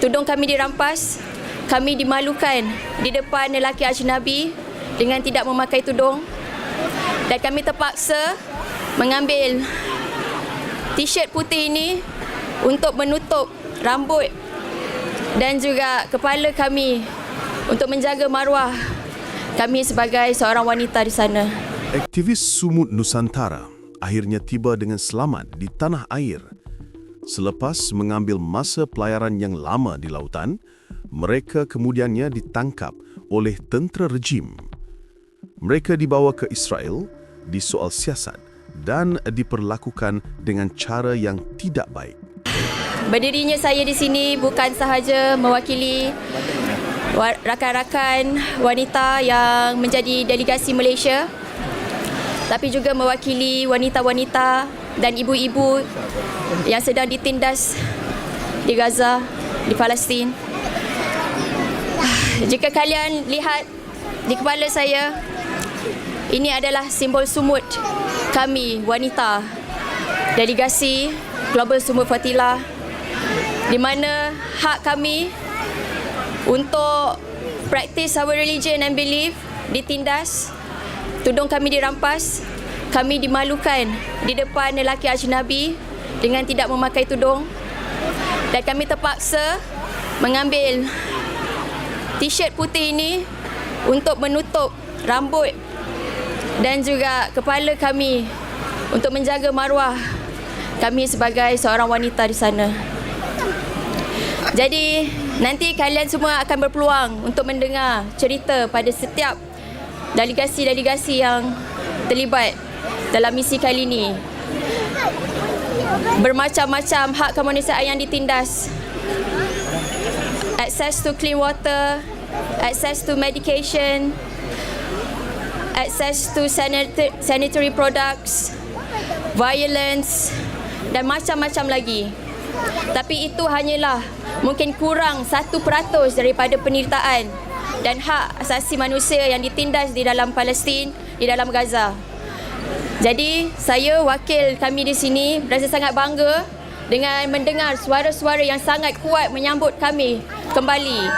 tudung kami dirampas, kami dimalukan di depan lelaki ajnabi dengan tidak memakai tudung dan kami terpaksa mengambil t-shirt putih ini untuk menutup rambut dan juga kepala kami untuk menjaga maruah kami sebagai seorang wanita di sana. Aktivis Sumut Nusantara akhirnya tiba dengan selamat di tanah air. Selepas mengambil masa pelayaran yang lama di lautan, mereka kemudiannya ditangkap oleh tentera rejim. Mereka dibawa ke Israel disoal siasat dan diperlakukan dengan cara yang tidak baik. Berdirinya saya di sini bukan sahaja mewakili wa- rakan-rakan wanita yang menjadi delegasi Malaysia tapi juga mewakili wanita-wanita dan ibu-ibu yang sedang ditindas di Gaza, di Palestin. Jika kalian lihat di kepala saya, ini adalah simbol sumut kami wanita delegasi Global Sumut Fatila di mana hak kami untuk practice our religion and belief ditindas, tudung kami dirampas, kami dimalukan di depan lelaki ajnabi dengan tidak memakai tudung dan kami terpaksa mengambil t-shirt putih ini untuk menutup rambut dan juga kepala kami untuk menjaga maruah kami sebagai seorang wanita di sana. Jadi nanti kalian semua akan berpeluang untuk mendengar cerita pada setiap delegasi-delegasi yang terlibat dalam misi kali ini. Bermacam-macam hak kemanusiaan yang ditindas. Access to clean water, access to medication, access to sanit- sanitary products, violence dan macam-macam lagi. Tapi itu hanyalah mungkin kurang 1% daripada penderitaan dan hak asasi manusia yang ditindas di dalam Palestin, di dalam Gaza. Jadi, saya wakil kami di sini berasa sangat bangga dengan mendengar suara-suara yang sangat kuat menyambut kami kembali.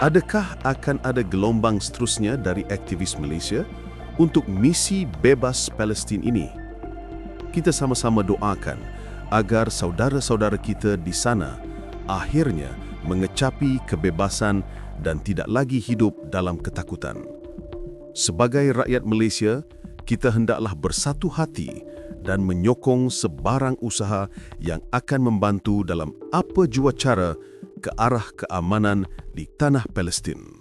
Adakah akan ada gelombang seterusnya dari aktivis Malaysia untuk misi bebas Palestin ini? Kita sama-sama doakan agar saudara-saudara kita di sana akhirnya mengecapi kebebasan dan tidak lagi hidup dalam ketakutan. Sebagai rakyat Malaysia, kita hendaklah bersatu hati dan menyokong sebarang usaha yang akan membantu dalam apa jua cara ke arah keamanan di tanah Palestin.